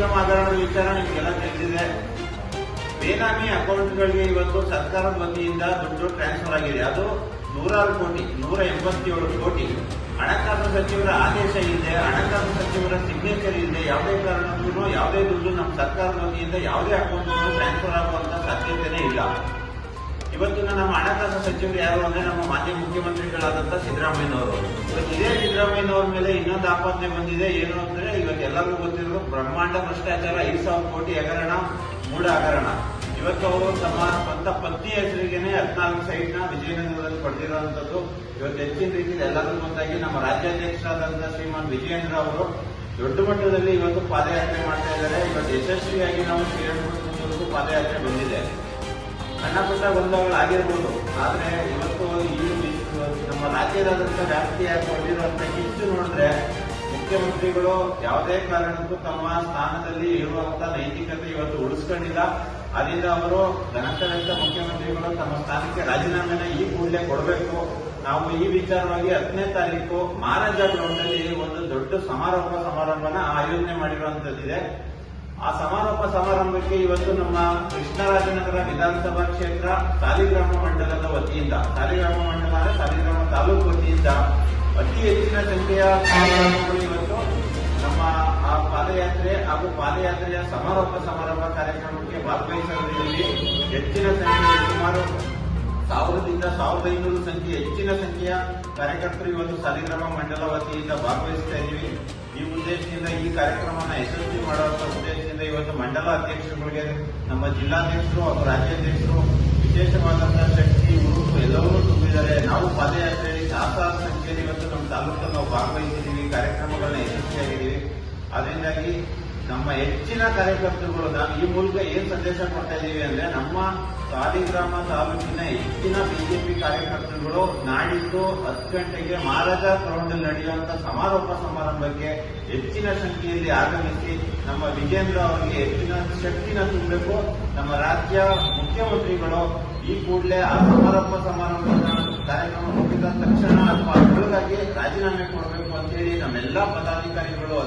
ಇವತ್ತು ನಿಗಮ ಹಗರಣದ ವಿಚಾರ ನಿಮಗೆಲ್ಲ ತಿಳಿದಿದೆ. ಬೇನಾಮಿ ಅಕೌಂಟ್ಗಳಿಗೆ ಇವತ್ತು ಸರ್ಕಾರದ ವತಿಯಿಂದ ದುಡ್ಡು ಟ್ರಾನ್ಸ್ಫರ್ ಆಗಿದೆ. ಅದು ನೂರಾರು ಕೋಟಿ, ನೂರ ಎಂಬತ್ತೇಳು ಕೋಟಿ. ಹಣಕಾಸು ಸಚಿವರ ಆದೇಶ ಇದೆ, ಹಣಕಾಸು ಸಚಿವರ ಸಿಗ್ನೇಚರ್ ಇಲ್ಲದೆ ಯಾವುದೇ ಕಾರಣಕ್ಕೂ ಯಾವುದೇ ದುಡ್ಡು ನಮ್ಮ ಸರ್ಕಾರದ ವತಿಯಿಂದ ಯಾವುದೇ ಅಕೌಂಟ್ ಟ್ರಾನ್ಸ್ಫರ್ ಆಗುವಂತ ಸಾಧ್ಯತೆನೇ ಇಲ್ಲ. ಇವತ್ತಿನ ನಮ್ಮ ಹಣಕಾಸು ಸಚಿವರು ಯಾರು ಅಂದ್ರೆ ನಮ್ಮ ಮಾಜಿ ಮುಖ್ಯಮಂತ್ರಿಗಳಾದಂತಹ ಸಿದ್ದರಾಮಯ್ಯನವರು. ಇವತ್ತು ಇದೇ ಮೇಲೆ ಇನ್ನೊಂದು ಆಪತ್ತೆ ಬಂದಿದೆ, ಏನು ಅಂದ್ರೆ ಇವತ್ತು ಎಲ್ಲರಿಗೂ ಗೊತ್ತಿರೋದು ಬ್ರಹ್ಮಾಂಡ ಭ್ರಷ್ಟಾಚಾರ, ಐದು ಸಾವಿರ ಕೋಟಿ ಹಗರಣ ಮೂಡ ಹಗರಣ. ಇವತ್ತು ಅವರು ತಮ್ಮ ಸ್ವಂತ ಪತ್ನಿ ಹೆಸರಿಗೆನೆ ಹದಿನಾಲ್ಕು ಸೈಟ್ನ ವಿಜಯನಗರದಲ್ಲಿ ಪಡೆದಿರುವಂತದ್ದು ಇವತ್ತು ಹೆಚ್ಚಿನ ರೀತಿಯಲ್ಲಿ ಎಲ್ಲರಿಗೂ ಗೊತ್ತಾಗಿ ನಮ್ಮ ರಾಜ್ಯಾಧ್ಯಕ್ಷರಾದಂತಹ ಶ್ರೀಮಾನ್ ವಿಜಯೇಂದ್ರ ಅವರು ದೊಡ್ಡ ಮಟ್ಟದಲ್ಲಿ ಇವತ್ತು ಪಾದಯಾತ್ರೆ ಮಾಡ್ತಾ ಇದ್ದಾರೆ. ಇವತ್ತು ಯಶಸ್ವಿಯಾಗಿ ನಾವು ಶ್ರೀರಂಗಪಟ್ಟಣದವರೆಗೂ ಪಾದಯಾತ್ರೆ ಬಂದಿದೆ. ಸಣ್ಣ ಪುಟ್ಟ ಗೊಂದಲಗಳಾಗಿರ್ಬೋದು ಆದ್ರೆ ಇವತ್ತು ರಾಜ್ಯದಾದಂತ ವ್ಯಾಪ್ತಿಯಾಗಿ ಕೊಟ್ಟಿರುವಂತ ಹೆಚ್ಚು ನೋಡಿದ್ರೆ ಮುಖ್ಯಮಂತ್ರಿಗಳು ಯಾವುದೇ ಕಾರಣಕ್ಕೂ ತಮ್ಮ ಸ್ಥಾನದಲ್ಲಿ ಇರುವಂತ ನೈತಿಕತೆ ಇವತ್ತು ಉಳಿಸ್ಕೊಂಡಿಲ್ಲ. ಅದರಿಂದ ಅವರು ಘನತೆವಂತ ಮುಖ್ಯಮಂತ್ರಿಗಳು ತಮ್ಮ ಸ್ಥಾನಕ್ಕೆ ರಾಜೀನಾಮೆನ ಈ ಕೂಡಲೇ ಕೊಡಬೇಕು. ನಾವು ಈ ವಿಚಾರವಾಗಿ ಹತ್ತನೇ ತಾರೀಕು ಮಹಾರಾಜ ಗ್ರೌಂಡ್ ಅಲ್ಲಿ ಒಂದು ದೊಡ್ಡ ಸಮಾರೋಪ ಸಮಾರಂಭನ ಆಯೋಜನೆ ಮಾಡಿರುವಂತದ್ದಿದೆ. ಆ ಸಮಾರೋಪ ಸಮಾರಂಭಕ್ಕೆ ಇವತ್ತು ನಮ್ಮ ಕೃಷ್ಣರಾಜನಗರ ವಿಧಾನಸಭಾ ಕ್ಷೇತ್ರ ಸಾಲಿಗ್ರಾಮ ಮಂಡಲದ ವತಿಯಿಂದ, ಸಾಲಿಗ್ರಾಮ ಮಂಡಲ ಅಂದ್ರೆ ಸಾಲಿಗ್ರಾಮ ತಾಲೂಕು ವತಿಯಿಂದ ಅತಿ ಹೆಚ್ಚಿನ ಸಂಖ್ಯೆಯ ಸಮಾರಂಭಗಳು ಇವತ್ತು ನಮ್ಮ ಆ ಪಾದಯಾತ್ರೆ ಹಾಗೂ ಪಾದಯಾತ್ರೆಯ ಸಮಾರೋಪ ಸಮಾರಂಭ ಕಾರ್ಯಕ್ರಮಕ್ಕೆ ಭಾಗವಹಿಸುವುದರಲ್ಲಿ ಹೆಚ್ಚಿನ ಸಂಖ್ಯೆಯ ಸುಮಾರು ಸಾವಿರದಿಂದ ಸಾವಿರದ ಐನೂರು ಸಂಖ್ಯೆ ಹೆಚ್ಚಿನ ಸಂಖ್ಯೆಯ ಕಾರ್ಯಕರ್ತರು ಇವತ್ತು ಸಾಲಿಗ್ರಾಮ ಮಂಡಲ ವತಿಯಿಂದ ಭಾಗವಹಿಸ್ತಾ ಇದ್ದೀವಿ. ಈ ಉದ್ದೇಶದಿಂದ ಈ ಕಾರ್ಯಕ್ರಮನ ಯಶಸ್ವಿ ಮಾಡುವಂತ ಇವತ್ತು ಮಂಡಲ ಅಧ್ಯಕ್ಷರುಗಳಿಗೆ, ನಮ್ಮ ಜಿಲ್ಲಾಧ್ಯಕ್ಷರು ಹಾಗೂ ರಾಜ್ಯಾಧ್ಯಕ್ಷರು ವಿಶೇಷವಾದಂತಹ ಶಕ್ತಿ ಇವರು ಎಲ್ಲವನ್ನೂ ತುಂಬಿದ್ದಾರೆ. ನಾವು ಪಾದಯಾತ್ರೆಯಲ್ಲಿ ಸಹಸ್ರಾರು ಸಂಖ್ಯೆಯಲ್ಲಿ ಇವತ್ತು ನಮ್ಮ ತಾಲೂಕಲ್ಲಿ ನಾವು ಭಾಗವಹಿಸಿದ್ದೀವಿ. ಕಾರ್ಯಕ್ರಮಗಳನ್ನ ಯಶಸ್ವಿಯಾಗಿದ್ದೀವಿ. ಅದರಿಂದಾಗಿ ನಮ್ಮ ಹೆಚ್ಚಿನ ಕಾರ್ಯಕರ್ತರುಗಳು ನಾನು ಈ ಮೂಲಕ ಏನ್ ಸಂದೇಶ ಕೊಡ್ತಾ ಇದ್ದೀವಿ ಅಂದ್ರೆ ನಮ್ಮ ಸಾಲಿಗ್ರಾಮ ತಾಲೂಕಿನ ಹೆಚ್ಚಿನ ಬಿಜೆಪಿ ಕಾರ್ಯಕರ್ತರುಗಳು ನಾಡಿದ್ದು ಹತ್ತು ಗಂಟೆಗೆ ಮಹಾರಾಜ ಗ್ರೌಂಡ್ ನಡೆಯುವಂತ ಸಮಾರೋಪ ಸಮಾರಂಭಕ್ಕೆ ಹೆಚ್ಚಿನ ಸಂಖ್ಯೆಯಲ್ಲಿ ಆಗಮಿಸಿ ನಮ್ಮ ವಿಜೇಂದ್ರ ಅವರಿಗೆ ಹೆಚ್ಚಿನ ಶಕ್ತಿನ ತುಂಬಬೇಕು. ನಮ್ಮ ರಾಜ್ಯ ಮುಖ್ಯಮಂತ್ರಿಗಳು ಈ ಕೂಡಲೇ ಆ ಸಮಾರೋಪ ಸಮಾರಂಭದ ಕಾರ್ಯಕ್ರಮ ಮುಗಿದ ತಕ್ಷಣ ಅಥವಾ ಅದರೊಳಗಾಗಿ ರಾಜೀನಾಮೆ ಕೊಡಬೇಕು ಅಂತೇಳಿ ನಮ್ಮೆಲ್ಲ ಪದಾಧಿಕಾರಿಗಳು